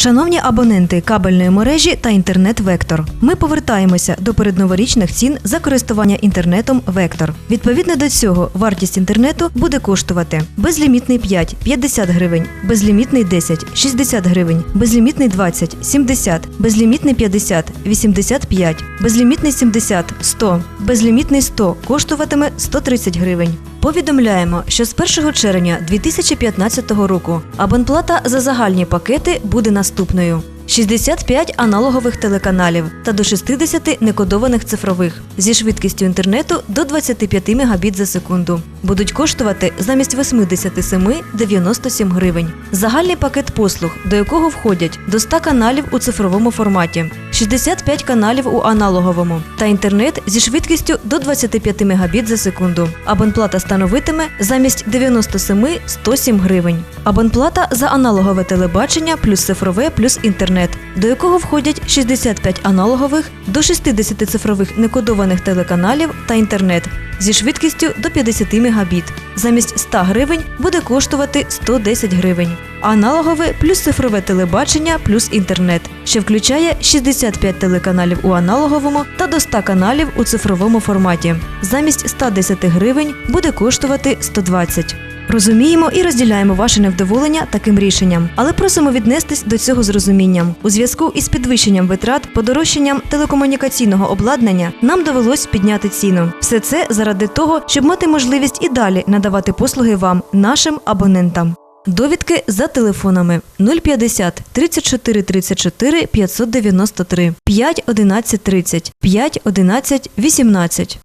Шановні абоненти кабельної мережі та інтернет Вектор. Ми повертаємося до передноворічних цін за користування інтернетом Вектор. Відповідно до цього, вартість інтернету буде коштувати безлімітний 5 50 гривень, безлімітний 10 60 гривень, безлімітний 20 70, безлімітний 50 85, безлімітний 70 100, безлімітний 100 коштуватиме 130 гривень. Повідомляємо, що з 1 червня 2015 року абонплата за загальні пакети буде наступною. 65 аналогових телеканалів та до 60 некодованих цифрових зі швидкістю інтернету до 25 Мбіт за секунду. Будуть коштувати замість 87 97 гривень. Загальний пакет послуг, до якого входять до 100 каналів у цифровому форматі, 65 каналів у аналоговому та інтернет зі швидкістю до 25 Мбіт за секунду. Абонплата становитиме замість 97 107 гривень. Абонплата за аналогове телебачення плюс цифрове плюс інтернет, до якого входять 65 аналогових до 60 цифрових некодованих телеканалів та інтернет зі швидкістю до 50 Мбіт. Замість 100 гривень буде коштувати 110 гривень. Аналогове плюс цифрове телебачення плюс інтернет, що включає 65 телеканалів у аналоговому та до 100 каналів у цифровому форматі. Замість 110 гривень буде коштувати 120. Розуміємо і розділяємо ваше невдоволення таким рішенням, але просимо віднестись до цього з розумінням. У зв'язку із підвищенням витрат, подорожчанням телекомунікаційного обладнання нам довелось підняти ціну. Все це заради того, щоб мати можливість і далі надавати послуги вам, нашим абонентам. Довідки за телефонами 050 34 34 593 5 11 30 5 11 18.